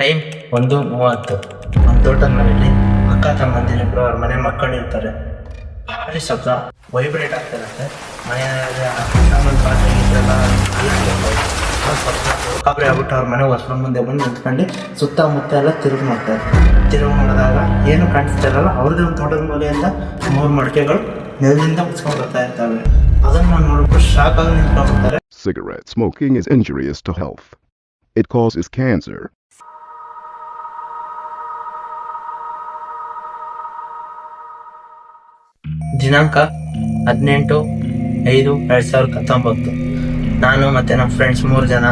Time ಒಂದು ಮೂವತ್ತು. ನಮ್ಮ ತೋಟದ ಮನೆಯಲ್ಲಿ ಅಕ್ಕ ತಮ್ಮಂದಿರಿಬ್ರು ಅವ್ರ ಮನೆ ಮಕ್ಕಳು ಇರ್ತಾರೆ. ಭಾರಿ ಶಬ್ದ. ವೈಬ್ರೇಟ್ ಆಗ್ತಿರುತ್ತೆ ಎಲ್ಲ ಕಾಬ್ರಿ ಆಗ್ಬಿಟ್ಟು ಅವ್ರ ಮನೆ ಹೊಸ್ಕೊಂಡ್ ಮುಂದೆ ಬಂದು ನಿಂತ್ಕೊಂಡು ಸುತ್ತಮುತ್ತ ಎಲ್ಲ ತಿರುಗಿ ಮಾಡ್ತಾರೆ ತಿರುಗಿ ಮಾಡಿದಾಗ ಏನು ಕಾಣಿಸ್ತಿರಲ್ಲ ಅವ್ರದೇ ಒಂದು ತೋಟದ ಮೂಲೆಯಿಂದ ಮೂರು ಮಡಿಕೆಗಳು ನೆಲದಿಂದ ಮುಚ್ಕೊಂಡು ಬರ್ತಾ ಇರ್ತವೆ. ಅದನ್ನ ನೋಡ್ಬಿಟ್ಟು ಶಾಕ್ ಆಗಿ ನಿಂತ್ಕೊಂಡ್ಬಿಡ್ತಾರೆ Cigarette smoking is injurious to health. It causes cancer. ದಿನಾಂಕ ಹದಿನೆಂಟು ಐದು ಎರಡು ಸಾವಿರದ ಹತ್ತೊಂಬತ್ತು. ನಾನು ಮತ್ತು ನಮ್ಮ ಫ್ರೆಂಡ್ಸ್ ಮೂರು ಜನ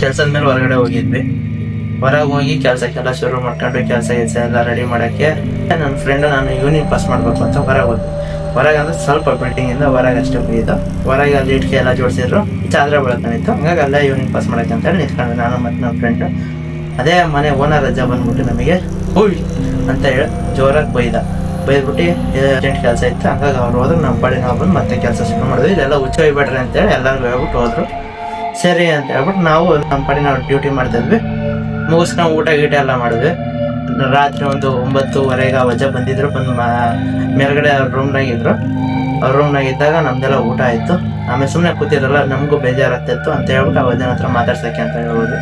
ಕೆಲಸದ ಮೇಲೆ ಹೊರಗಡೆ ಹೋಗಿದ್ವಿ. ಹೊರಗೆ ಹೋಗಿ ಕೆಲಸಕ್ಕೆಲ್ಲ ಶುರು ಮಾಡ್ಕೊಂಡು ಕೆಲಸ ಕೆಲಸ ಎಲ್ಲ ರೆಡಿ ಮಾಡೋಕ್ಕೆ ನನ್ನ ಫ್ರೆಂಡ್ ನಾನು ಯೂನಿಟ್ ಪಾಸ್ ಮಾಡಬೇಕು ಅಂತ ಹೊರಗೆ ಹೋದ್ವಿ. ಹೊರಗೆ ಅಂದರೆ ಸ್ವಲ್ಪ ಬಿಲ್ಡಿಂಗಿಂದ ಹೊರಗೆ ಅಷ್ಟೇ ಹೋಗಿದ್ದು. ಹೊರಗೆ ಅಲ್ಲಿ ಇಟ್ಕೆ ಎಲ್ಲ ಜೋಡಿಸಿದ್ರು. ಚಾದ್ರೆ ಬೆಳ್ಕೊಂಡಿತ್ತು ಹಂಗಾಗಿ ಅಲ್ಲೇ ಯೂನಿಟ್ ಪಾಸ್ ಮಾಡೋಕ್ಕೆ ಅಂತೇಳಿ ನಿಂತ್ಕೊಂಡು ನಾನು ಮತ್ತು ನಮ್ಮ ಫ್ರೆಂಡು ಅದೇ ಮನೆ ಓನರ್ ರಜಾ ಬಂದ್ಬಿಟ್ಟು ನಮಗೆ ಹುಯ್ ಅಂತ ಹೇಳಿ ಜೋರಾಗಿ ಬೈದ. ಬೈದ್ಬಿಟ್ಟು ಅರ್ಜೆಂಟ್ ಕೆಲಸ ಇತ್ತು. ಹಂಗಾಗಿ ಅವ್ರು ಹೋದ್ರು, ನಮ್ಮ ಬಳಿ ನಾವು ಬಂದು ಮತ್ತೆ ಕೆಲಸ ಶುರು ಮಾಡಿದ್ವಿ. ಇಲ್ಲೆಲ್ಲ ಹುಚ್ಚ ಹೋಗ್ಬೇಡ್ರಿ ಅಂತೇಳಿ ಎಲ್ಲರೂ ಹೇಳ್ಬಿಟ್ಟು ಹೋದ್ರು. ಸರಿ ಅಂತ ಹೇಳ್ಬಿಟ್ಟು ನಾವು ನಮ್ಮ ಪಾಡಿ ನಾವು ಡ್ಯೂಟಿ ಮಾಡ್ತಿದ್ವಿ. ಮುಗಿಸ್ಕೊಂಡು ಊಟ ಗೀಟ ಎಲ್ಲ ಮಾಡಿದ್ವಿ. ರಾತ್ರಿ ಒಂದು ಒಂಬತ್ತುವರೆಗೆ ವಜಾ ಬಂದಿದ್ರು. ಬಂದು ಮಾ, ಮೇಲ್ಗಡೆ ಅವ್ರ ರೂಮ್ನಾಗಿದ್ರು ಅವ್ರ ರೂಮ್ನಾಗಿದ್ದಾಗ ನಮ್ದೆಲ್ಲ ಊಟ ಆಯಿತು. ಆಮೇಲೆ ಸುಮ್ಮನೆ ಕೂತಿರಲ್ಲ ನಮಗೂ ಬೇಜಾರಾಗ್ತಿತ್ತು ಅಂತ ಹೇಳ್ಬಿಟ್ಟು ಆ ವಜನ ಹತ್ರ ಮಾತಾಡ್ಸೋಕ್ಕೆ ಅಂತ ಹೇಳ್ಬೋದು.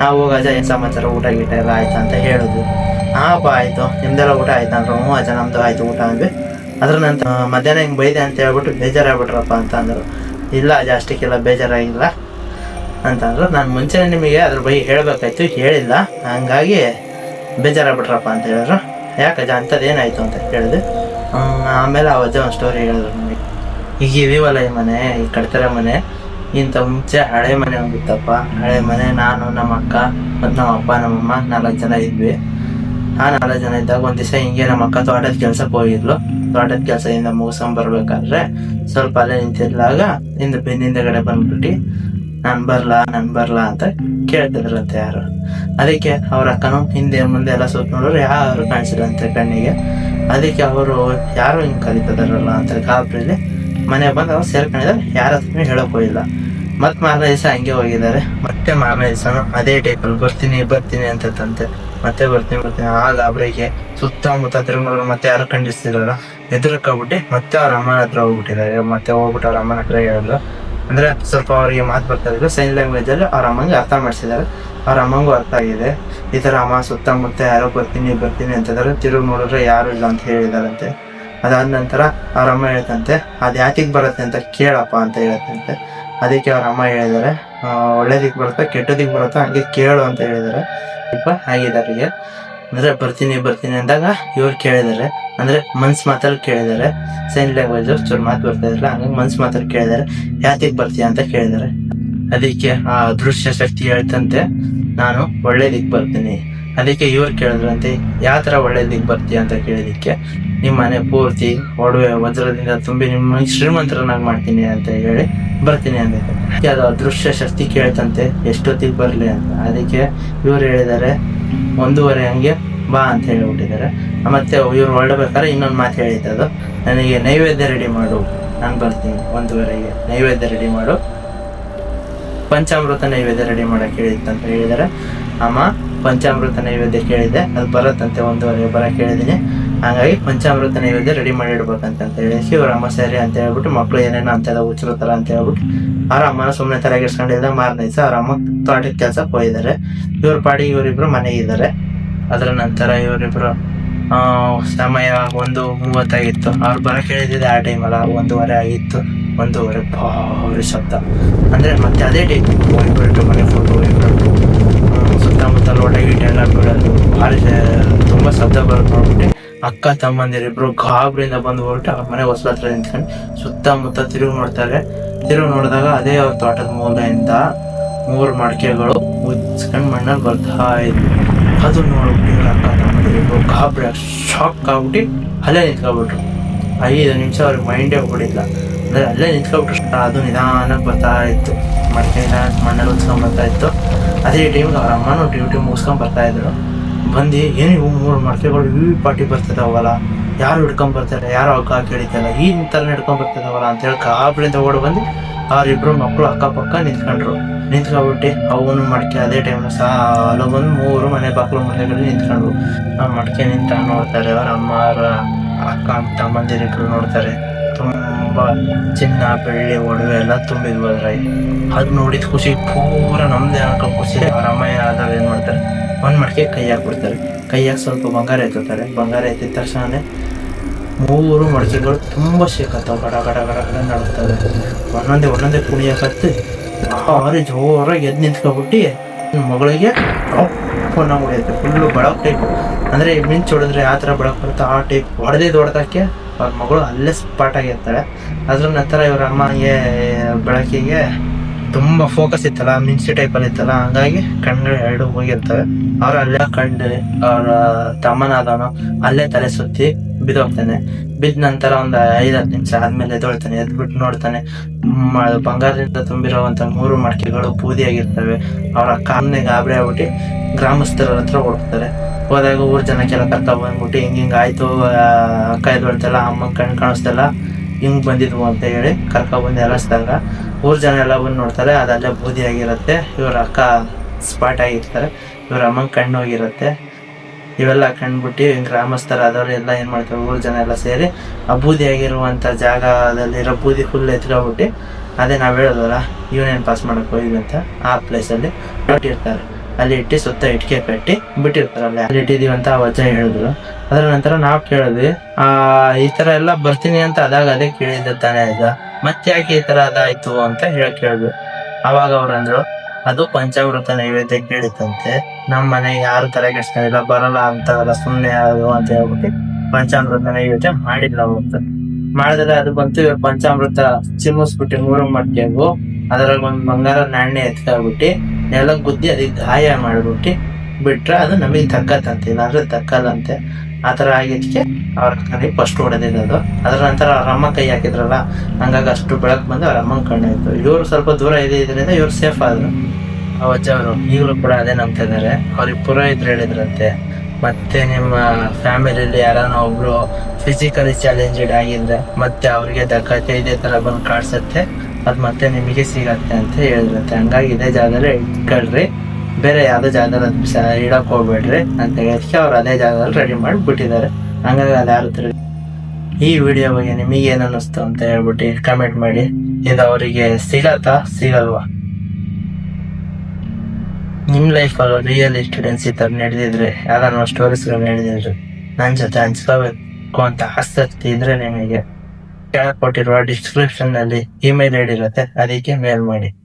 ನಾವು ಹೋಗಿ ಅಜ ಏನು ಸಮಾಚಾರ? ಊಟ ಗೀಟ ಎಲ್ಲ ಆಯ್ತು ಅಂತ ಹೇಳಿದ್ವಿ ಹಾಂ ಆಯಿತು. ನಿಮ್ದೆಲ್ಲ ಊಟ ಆಯ್ತು ಅಂದ್ರೆ. ಹ್ಞೂ ಅಜ್ಜ, ನಮ್ದು ಆಯ್ತು ಊಟ ಅಂದ್ವಿ. ಅದ್ರ ನಂತರ ಮಧ್ಯಾಹ್ನ ಹಿಂಗೆ ಬೈದೆ ಅಂತ ಹೇಳ್ಬಿಟ್ಟು ಬೇಜಾರಾಗ್ಬಿಟ್ರಪ್ಪ ಅಂತ ಇಲ್ಲ ಅಜ್ಜ, ಅಷ್ಟಕ್ಕೆಲ್ಲ ಬೇಜಾರಾಗಿಲ್ಲ ಅಂತಂದ್ರು ನಾನು ಮುಂಚೆ ನಿಮಗೆ ಅದ್ರ ಬಗ್ಗೆ ಹೇಳಬೇಕಾಯ್ತು, ಹೇಳಿಲ್ಲ. ಹಂಗಾಗಿ ಬೇಜಾರಾಗ್ಬಿಟ್ರಪ್ಪ ಅಂತ ಹೇಳಿದ್ರು. ಯಾಕಜ್ಜ ಏನಾಯ್ತು ಅಂತ ಕೇಳಿದೆ. ಆಮೇಲೆ ಆ ಅಜ್ಜ ಒಂದು ಸ್ಟೋರಿ ಹೇಳಿದ್ರು ನಮಗೆ. ಈಗ ಇದೀವಲ್ಲ ಈ ಮನೆ, ಈ ಕಡ್ತರ ಮನೆ ಇಂಥ ಮುಂಚೆ ಹಳೆ ಮನೆ ಒಂದಿತ್ತಪ್ಪ. ಹಳೆ ಮನೆ, ನಾನು ನಮ್ಮ ಅಕ್ಕ ಮತ್ತು ನಮ್ಮ ಅಪ್ಪ ನಮ್ಮಮ್ಮ ನಾಲ್ಕು ಜನ ಇದ್ವಿ. ಆ ನಾಲ್ಕು ಜನ ಇದ್ದಾಗ ಒಂದ್ ದಿವಸ ಹಿಂಗೆ ನಮ್ಮ ಅಕ್ಕ ತೋಟದ ಕೆಲ್ಸಕ್ಕೆ ಹೋಗಿದ್ಲು. ತೋಟದ ಕೆಲಸದಿಂದ ಮುಗಿಸ್ಕೊಂಡ್ ಬರ್ಬೇಕಾದ್ರೆ ಸ್ವಲ್ಪ ಅಲ್ಲೇ ನಿಂತಿರ್ಲಾಗ ಹಿಂದೆ ಬೆನ್ನಿಂದಗಡೆ ಬಂದ್ಬಿಟ್ಟು, ನಾನ್ ಬರ್ಲಾ ನಾನ್ ಬರ್ಲಾ ಅಂತ ಕೇಳ್ತಿದ್ರಂತೆ ಯಾರು. ಅದಕ್ಕೆ ಅವ್ರ ಅಕ್ಕನು ಹಿಂದೆ ಮುಂದೆ ಎಲ್ಲ ಸುತ್ತ ನೋಡಿದ್ರೆ ಯಾರು ಕಾಣಿಸಿದ್ರಂತೆ ಕಣ್ಣಿಗೆ. ಅದಕ್ಕೆ ಅವರು, ಯಾರು ಹಿಂಗ್ ಕಲಿತದಾರಲ್ಲ ಅಂತ ಗಾಬ್ರಿಲಿ ಮನೆ ಬಂದು ಅವ್ರು ಸೇರ್ಕೊಂಡಿದ್ದಾರೆ ಯಾರ ಹತ್ರನೂ ಹೇಳಕ್ ಹೋಗಿಲ್ಲ. ಮತ್ ಮಾರನೇ ದಿವಸ ಹಂಗೆ ಹೋಗಿದ್ದಾರೆ. ಮತ್ತೆ ಮಾರನೇ ದಿವಸನು ಅದೇ ಟೈಪಲ್ಲಿ ಬರ್ತೀನಿ ಬರ್ತೀನಿ ಅಂತ ತಂತೆ. ಮತ್ತೆ ಬರ್ತೀನಿ ಬರ್ತೀನಿ. ಆ ಗಾಬರಿಗೆ ಸುತ್ತಮುತ್ತ ತಿರುಗಿ ಮತ್ತೆ ಯಾರು ಖಂಡಿಸ್ತಿರಲ್ಲ ಎದುರಕ್ಕಾಗ್ಬಿಟ್ಟು ಮತ್ತೆ ಅವ್ರ ಅಮ್ಮನ ಹತ್ರ ಹೋಗ್ಬಿಟ್ಟಿದ್ದಾರೆ. ಮತ್ತೆ ಹೋಗ್ಬಿಟ್ಟು ಅವ್ರ ಅಮ್ಮನ ಹತ್ರ ಹೇಳಿದ್ರು. ಅಂದ್ರೆ ಸ್ವಲ್ಪ ಅವರಿಗೆ ಮಾತು ಬರ್ತಾ ಇದ್ರು. ಸೈನ್ ಲ್ಯಾಂಗ್ವೇಜ್ ಅಲ್ಲಿ ಅವ್ರ ಅಮ್ಮಂಗೆ ಅರ್ಥ ಮಾಡಿಸಿದ್ದಾರೆ. ಅವ್ರ ಅಮ್ಮಂಗೂ ಅರ್ಥ ಆಗಿದೆ. ಈ ತರ ಅಮ್ಮ ಸುತ್ತಮುತ್ತ ಯಾರೋ ಬರ್ತೀನಿ ಬರ್ತೀನಿ ಅಂತಂದ್ರೆ ತಿರುಗಿ ನೋಡಿದ್ರೆ ಯಾರು ಇಲ್ಲ ಅಂತ ಹೇಳಿದಾರಂತೆ. ಅದಾದ ನಂತರ ಅವ್ರ ಅಮ್ಮ ಹೇಳ್ತಂತೆ ಅದ್ ಯಾತಿಗ್ ಬರುತ್ತೆ ಅಂತ ಕೇಳಪ್ಪ ಅಂತ ಹೇಳ್ತಂತೆ. ಅದಕ್ಕೆ ಅವ್ರ ಅಮ್ಮ ಹೇಳಿದ್ದಾರೆ. ಒಳ್ಳೇದಕ್ಕೆ ಒಳ್ಳೇದಿಕ್ ಬರುತ್ತಾ ಕೆಟ್ಟದಕ್ಕೆ ಬರುತ್ತಾ, ಹಂಗೆ ಕೇಳು ಅಂತ ಹೇಳಿದ್ದಾರೆ. ಸ್ವಲ್ಪ ಆಗಿದ್ದಾರೆ ಅಂದರೆ ಬರ್ತೀನಿ ಬರ್ತೀನಿ ಅಂದಾಗ ಇವ್ರು ಕೇಳಿದ್ದಾರೆ. ಅಂದರೆ ಮನ್ಸು ಮಾತಲ್ಲಿ ಕೇಳಿದ್ದಾರೆ. ಸೈನ್ ಲ್ಯಾಂಗ್ವೇಜ್ ಚೂರು ಮಾತು ಬರ್ತಾ ಇದ್ರಲ್ಲ, ಹಂಗಾಗಿ ಮನ್ಸ್ ಮಾತಲ್ಲಿ ಕೇಳಿದ್ದಾರೆ. ಯಾತಿಗೆ ಬರ್ತೀಯ ಅಂತ ಕೇಳಿದ್ದಾರೆ. ಅದಕ್ಕೆ ಆ ಅದೃಶ್ಯ ಶಕ್ತಿ ಹೇಳ್ತಂತೆ, ನಾನು ಒಳ್ಳೇದಿಕ್ ಬರ್ತೀನಿ. ಅದಕ್ಕೆ ಇವ್ರು ಕೇಳಿದ್ರಂತೆ, ಯಾವ ಥರ ಒಳ್ಳೇದಿಕ್ ಬರ್ತೀಯ ಅಂತ ಕೇಳಿದಕ್ಕೆ ನಿಮ್ಮ ಮನೆ ಪೂರ್ತಿ ಒಡವೆ ವಜ್ರದಿಂದ ತುಂಬಿ ನಿಮ್ಮ ಶ್ರೀಮಂತರನ್ನಾಗಿ ಮಾಡ್ತೀನಿ ಅಂತ ಹೇಳಿ ಬರ್ತೀನಿ ಅಂದಿದ್ದೆ ಅದು ಅದೃಶ್ಯ ಶಕ್ತಿ ಕೇಳ್ತಂತೆ, ಎಷ್ಟೊತ್ತಿಗೆ ಬರಲಿ ಅಂತ. ಅದಕ್ಕೆ ಇವ್ರು ಹೇಳಿದ್ದಾರೆ ಒಂದೂವರೆ ಹಂಗೆ ಬಾ ಅಂತ ಹೇಳಿಬಿಟ್ಟಿದ್ದಾರೆ ಮತ್ತೆ ಇವ್ರು ಹೊರಡ್ಬೇಕಾದ್ರೆ ಇನ್ನೊಂದು ಮಾತು ಹೇಳಿದ್ದದು ನನಗೆ ನೈವೇದ್ಯ ರೆಡಿ ಮಾಡು, ನಾನು ಬರ್ತೀನಿ ಒಂದೂವರೆಗೆ. ನೈವೇದ್ಯ ರೆಡಿ ಮಾಡು. ಪಂಚಾಮೃತ ನೈವೇದ್ಯ ರೆಡಿ ಮಾಡಕ್ಕೆ ಹೇಳಿತ್ತಂತ ಹೇಳಿದ್ದಾರೆ ಅಮ್ಮ, ಪಂಚಾಮೃತ ನೈವೇದ್ಯ ಕೇಳಿದೆ ಅದು ಬರತ್ತಂತೆ ಒಂದೂವರೆಗೆ ಬರೋಕೆ ಹೇಳಿದ್ದೀನಿ ಹಾಗಾಗಿ ಪಂಚಾಮೃತ ನೈವೇದ್ಯ ರೆಡಿ ಮಾಡಿ ಇಡ್ಬೇಕಂತ ಹೇಳಿ ಶಿವರಾಮ ಸರಿ ಅಂತ ಹೇಳ್ಬಿಟ್ಟು ಮಕ್ಳು ಏನೇನೋ ಅಂತೆಲ್ಲ ಹುಚ್ಚಿರ್ತಾರ ಅಂತ ಹೇಳ್ಬಿಟ್ಟು ಅವ್ರ ಅಮ್ಮನ ಸುಮ್ಮನೆ ತಲೆಗೆಡ್ಸ್ಕೊಂಡಿದ್ದ ಮಾರನೇ ದಿವಸ ಅವ್ರ ಅಮ್ಮ ತೋಟದ ಕೆಲ್ಸಕ್ಕೆ ಹೋಗಿದ್ದಾರೆ. ಇವ್ರ ಪಾಡಿ ಇವರಿಬ್ರು ಮನೆಗಿದ್ದಾರೆ. ಅದರ ನಂತರ ಇವರಿಬ್ರು ಸಮಯ ಒಂದು ಮೂವತ್ತಾಗಿತ್ತು. ಅವ್ರು ಬರ ಹೇಳಿದ್ದೆ ಆ ಟೈಮಲ್ಲ ಒಂದೂವರೆ ಆಗಿತ್ತು. ಒಂದೂವರೆ ಭಾರಿ ಶಬ್ದ. ಅಂದ್ರೆ ಮತ್ತೆ ಅದೇ ಟೈಮ್ ಹೋಗ್ಬಿಟ್ಟು ಮನೆ ಫೋಟೋ ಹೋಗ್ಬಿಟ್ಟು ಅಕ್ಕ ತಮ್ಮಂದಿರಿಬ್ರು ಗಾಬರಿಯಿಂದ ಬಂದು ಹೊರಟು ಅವ್ರ ಮನೆ ಹೊಸಲ ಹತ್ರ ನಿಂತ್ಕೊಂಡು ಸುತ್ತಮುತ್ತ ತಿರುಗಿ ನೋಡ್ತಾರೆ. ತಿರುಗಿ ನೋಡಿದಾಗ ಅದೇ ಅವ್ರ ತೋಟದ ಮೂಲೆಯಿಂದ ಮೂರು ಮಡಿಕೆಗಳು ಮುಚ್ಕೊಂಡು ಮಣ್ಣಲ್ಲಿ ಬರ್ತಾ ಇದ್ವು. ಅದು ನೋಡ್ಬಿಟ್ಟು ಅಕ್ಕ ತಮ್ಮಂದಿರಿಬ್ರು ಗಾಬರಿ ಶಾಕ್ ಆಗ್ಬಿಟ್ಟು ಅಲ್ಲೇ ನಿಂತ್ಕೊಬಿಟ್ರು. ಐದು ನಿಮಿಷ ಅವ್ರಿಗೆ ಮೈಂಡೇ ಹೊಡಿಲ್ಲ ಅಂದರೆ ಅಲ್ಲೇ ನಿಂತ್ಕೊಬಿಟ್ರು. ಅದು ನಿಧಾನಕ್ಕೆ ಬರ್ತಾ ಇತ್ತು. ಮಡಿಕೆ ಮಣ್ಣಲ್ಲಿ ಉತ್ಸ್ಕೊಂಡ್ ಬರ್ತಾ ಇತ್ತು. ಅದೇ ಟೈಮ್ಗೆ ಅವ್ರ ಅಮ್ಮನೂ ಡ್ಯೂಟಿ ಮುಗಿಸ್ಕೊಂಡ್ ಬರ್ತಾ ಇದ್ರು. ಬಂದು ಏನು ಇವು ಮೂರು ಮಡಕೆಗಳು ಇವು ಪಾಟಿ ಬರ್ತಿದಾವಲ್ಲ, ಯಾರು ಹಿಡ್ಕೊಂಡ್ ಬರ್ತಾರೆ, ಯಾರು ಅಕ್ಕ ಕೇಳಿತಾರೆ ಈ ಥರ ಹಿಡ್ಕೊಂಡ್ ಬರ್ತಿದಾವಲ್ಲ ಅಂತ ಹೇಳಿ ಬಳಿಂದ ಓಡಿ ಬಂದು ಅವ್ರಿಬ್ರು ಮಕ್ಕಳು ಅಕ್ಕಪಕ್ಕ ನಿಂತ್ಕೊಂಡ್ರು. ನಿಂತ್ಕೊಂಡ್ಬಿಟ್ಟು ಅವನು ಮಡಕೆ ಅದೇ ಟೈಮ್ ಸಾಲ ಬಂದು ಮೂರು ಮನೆ ಬಾಕ್ಲು ಮನೆಗಳು ನಿಂತ್ಕೊಂಡ್ರು. ಆ ಮಡಕೆ ನಿಂತ ನೋಡ್ತಾರೆ ಅವ್ರ ಅಮ್ಮ ಅವರ ಅಕ್ಕ, ತಮ್ಮಂದಿರಿಬ್ರು ನೋಡ್ತಾರೆ. ತುಂಬ ಚಿನ್ನ, ಬೆಳ್ಳಿ, ಒಡವೆ ಎಲ್ಲ ತುಂಬಿದ್ವಲ್ಲ ಅದು ನೋಡಿದ ಖುಷಿ, ಪೂರ ನಮ್ದೇ ಅನ್ಕೊಂಡ್ ಖುಷಿ. ಅವ್ರ ಅಮ್ಮ ಆದಾಗ ಏನ್ ಮಡಿಕೆ ಕೈ ಹಾಕ್ಬಿಡ್ತಾರೆ ಕೈಯಾಗ ಸ್ವಲ್ಪ ಬಂಗಾರ ಎತ್ತುತ್ತಾರೆ ಬಂಗಾರ ಎತ್ತಿದ ತಕ್ಷಣ ಮೂರು ಮಡಿಕೆಗಳು ತುಂಬ ಶೇಕತ್ತಾವ ಗಡ ಗಡ ಗಡ ಗಡ ನಡುತ್ತವೆ ಒಂದೊಂದೇ ಒಂದೊಂದೇ ಕುಣಿಯಕತ್ತು ಭಾರಿ ಜೋರಾಗಿ ಎದ್ದು ನಿಂತ್ಕೊಬಿಟ್ಟು ಮಗಳಿಗೆ ಫೋನ್ ಹೊಡೆಯುತ್ತೆ ಫುಲ್ಲು ಬೆಳಕ್ ಟೈಪ್ ಅಂದರೆ ಮಿಂಚ್ ಹೊಡೆದ್ರೆ ಆ ಥರ ಬೆಳಕು ಬರುತ್ತೆ ಆ ಟೈಪ್ ಹೊಡೆದೇ ಹೊಡೆದಕ್ಕೆ ಅವ್ರ ಮಗಳು ಅಲ್ಲೇ ಸ್ಪಾಟ್ ಆಗಿರ್ತಾಳೆ ಅದ್ರ ನಂತರ ಇವ್ರ ಅಮ್ಮನಿಗೆ ಬೆಳಕಿಗೆ ತುಂಬಾ ಫೋಕಸ್ ಇತ್ತಲ್ಲ ಮಿನ್ಸಿ ಟೈಪ್ ಅಲ್ಲಿ ಇತ್ತಲ್ಲ, ಹಂಗಾಗಿ ಕಣ್ಣು ಎರಡು ಹೋಗಿರ್ತವೆ ಅವ್ರು ಅಲ್ಲೇ ಕಂಡು, ಅವ್ರ ತಮ್ಮನಾದವನು ಅಲ್ಲೇ ತಲೆ ಸುತ್ತಿ ಬಿದ್ದೋಗ್ತಾನೆ. ಬಿದ್ದ ನಂತರ ಒಂದು ಐದು ಹತ್ತು ನಿಮಿಷ ಆದ್ಮೇಲೆ ಎದ್ದೊಳ್ತಾನೆ, ಎದ್ಬಿಟ್ಟು ನೋಡ್ತಾನೆ. ಬಂಗಾರದಿಂದ ತುಂಬಿರುವಂತ ಮೂರು ಮಡಕೆಗಳು ಬೂದಿಯಾಗಿರ್ತವೆ. ಅವರ ಕಾಮನೆ ಗಾಬರಿ ಆಗ್ಬಿಟ್ಟು ಗ್ರಾಮಸ್ಥರ ಹತ್ರ ಹೋಗ್ತಾರೆ ಹೋದಾಗ ಊರ್ ಜನಕ್ಕೆಲ್ಲ ಕರ್ಕ ಬಂದ್ಬಿಟ್ಟು, ಹಿಂಗೆ, ಹಿಂಗ್ ಆಯ್ತು ಅಕ್ಕ ಎದ್ದೊಳ್ತಲ್ಲ ಅಮ್ಮ ಕಣ್ ಕಾಣಿಸ್ತಲ್ಲ, ಹಿಂಗೆ ಬಂದಿದ್ವು ಅಂತ ಹೇಳಿ ಕರ್ಕ ಬಂದು ಊರ್ ಜನ ಎಲ್ಲ ಬಂದು ನೋಡ್ತಾರೆ ಅದಲ್ಲೇ ಬೂದಿ ಆಗಿರುತ್ತೆ ಇವ್ರ ಅಕ್ಕ ಸ್ಪಾಟ್ ಆಗಿರ್ತಾರೆ, ಇವ್ರ ಅಮ್ಮ ಕಣ್ಣು ಇವೆಲ್ಲ ಕಂಡ್ಬಿಟ್ಟು ಗ್ರಾಮಸ್ಥರಾದವ್ರು ಎಲ್ಲ ಏನು ಮಾಡ್ತಾರೆ ಊರ್ ಜನ ಎಲ್ಲ ಸೇರಿ ಆ ಬೂದಿ ಆಗಿರುವಂತ ಜಾಗದಲ್ಲಿರೋ ಬೂದಿ ಫುಲ್ ಎತ್ಕೊಬಿಟ್ಟು ಅದೇ ನಾವು ಹೇಳೋದಲ್ಲ, ಯೂನಿಯನ್ ಪಾಸ್ ಮಾಡಕ್ ಹೋಗಿದ್ವಿ ಅಂತ ಆ ಪ್ಲೇಸ್ ಅಲ್ಲಿ ಇಟ್ಟಿರ್ತಾರೆ ಅಲ್ಲಿ ಇಟ್ಟು ಸುತ್ತ ಇಟ್ಕೆ ಕಟ್ಟಿ ಬಿಟ್ಟಿರ್ತಾರೆ ಅಲ್ಲಿ. ಅಲ್ಲಿ ಇಟ್ಟಿದೀವಿ ಅಂತ ವಚನ ಹೇಳಿದ್ರು. ಅದರ ನಂತರ ನಾವು ಕೇಳಿದ್ವಿ ಈ ತರ ಎಲ್ಲ ಬರ್ತೀನಿ ಅಂತ ಅದಾಗ ಅದೇ ಕೇಳಿದ್ದ ತಾನೇ ಇದ್ದ ಮತ್ತೆ ಈ ತರ ಅದಾಯ್ತು ಅಂತ ಹೇಳಕ್ ಕೇಳಿದ್ವಿ ಅವಾಗ ಅವ್ರಂದ್ರು ಅದು ಪಂಚಾಮೃತ ನೈವೇದ್ಯ ಕೇಳಿತಂತೆ ನಮ್ಮ ಮನೆಗೆ ಯಾರು ತಲೆ ಕೆಡ್ಸ್ಕೊಂಡಿಲ್ಲ ಬರಲ್ಲ ಅಂತವಲ್ಲ ಸುಮ್ನೆ ಅದು ಅಂತ ಹೇಳ್ಬಿಟ್ಟು ಪಂಚಾಮೃತ ನೈವೇದ್ಯ ಮಾಡಿಲ್ಲ ಅಂತ ಮಾಡಿದ್ರೆ ಅದು ಬಂತು ಪಂಚಾಮೃತ ಚಿಮ್ಮಿಸ್ಬಿಟ್ಟು ಮೂರು ಮಟ್ಟಿಗೆಗೂ ಅದ್ರಾಗ ಒಂದ್ ಬಂಗಾರ ನಾಣ್ಯ ಎತ್ಕೊಂಡ್ಬಿಟ್ಟು ನೆಲ ಗುದ್ದಿ ಅದಕ್ಕೆ ಗಾಯ ಮಾಡ್ಬಿಟ್ಟು ಬಿಟ್ರೆ ಅದು ನಮಗೆ ತಕ್ಕತ್ತಂತೆ, ಇಲ್ಲಾಂದ್ರೆ ಆ ಥರ ಆಗಿದ್ದಕ್ಕೆ ಅವ್ರ ಕೈ ಫಸ್ಟ್ ಹೊಡೆದಿದ್ದು ಅದರ ನಂತರ ಅವ್ರ ಅಮ್ಮ ಕೈ ಹಾಕಿದ್ರಲ್ಲ, ಹಂಗಾಗಿ ಅಷ್ಟು ಬೆಳಕು ಬಂದು ಅವ್ರ ಅಮ್ಮನ ಕಣ್ಣಾಯ್ತು ಇವರು ಸ್ವಲ್ಪ ದೂರ ಇದೆ, ಇದರಿಂದ ಇವ್ರು ಸೇಫ್ ಆದರು. ಅಜ್ಜ ಅವರು, ಈಗಲೂ ಕೂಡ ಅದೇ ನಂಬ್ತಿದ್ದಾರೆ ಅವ್ರಿಗೆ ಪುರೋಹಿತರು ಹೇಳಿದ್ರಂತೆ, ಮತ್ತೆ ನಿಮ್ಮ ಫ್ಯಾಮಿಲಿಯಲ್ಲಿ ಯಾರನ್ನ ಒಬ್ರು ಫಿಸಿಕಲಿ ಚಾಲೆಂಜೆಡ್ ಆಗಿದ್ರೆ ಮತ್ತೆ ಅವ್ರಿಗೆ ದಕ್ಕತೆ ಇದೇ ಥರ ಬಂದು ಕಾಡ್ಸತ್ತೆ, ಅದು ಮತ್ತೆ ನಿಮಗೆ ಸಿಗತ್ತೆ ಅಂತ ಹೇಳಿದ್ರಂತೆ. ಹಂಗಾಗಿ ಇದೇ ಜಾಗದಲ್ಲಿ ಇಟ್ಕೊಳ್ರಿ ಬೇರೆ ಯಾವುದೇ ಜಾಗದಲ್ಲಿ ಅದು ಸ- ಇಡಕ್ ಹೋಗ್ಬೇಡ್ರಿ ಅಂತ ಹೇಳೋದಕ್ಕೆ ಅವ್ರು ಅದೇ ಜಾಗದಲ್ಲಿ ರೆಡಿ ಮಾಡಿ ಬಿಟ್ಟಿದ್ದಾರೆ ಹಂಗಾಗಿ ಅದು ಯಾರು ಈ ವಿಡಿಯೋ ಬಗ್ಗೆ ನಿಮಗೆ ಏನ್ ಅನ್ನಿಸ್ತು ಅಂತ ಹೇಳ್ಬಿಟ್ಟು ಕಮೆಂಟ್ ಮಾಡಿ. ಇದು ಅವರಿಗೆ ಸಿಗತ್ತಾ ಸಿಗಲ್ವಾ ನಿಮ್ಮ ಲೈಫ್ ಅಲ್ಲಿ ರಿಯಲ್ ಎಕ್ಸ್ಪೀರಿಯನ್ಸ್ ಈ ಥರ ನಡೆದಿದ್ರೆ, ಯಾವ್ದಾನ ಸ್ಟೋರೀಸ್ ನಡೆದಿದ್ರು ನನ್ನ ಜೊತೆ ಹಂಚ್ಕೋಬೇಕು ಅಂತ ಆಸಕ್ತಿ ಇದ್ರೆ ನಿಮಗೆ. ಕೆಳಗೆ ಕೊಟ್ಟಿರುವ ಡಿಸ್ಕ್ರಿಪ್ಷನ್ನಲ್ಲಿ ಇಮೇಲ್ ಐಡಿ ಇರುತ್ತೆ, ಅದಕ್ಕೆ ಮೇಲ್ ಮಾಡಿ.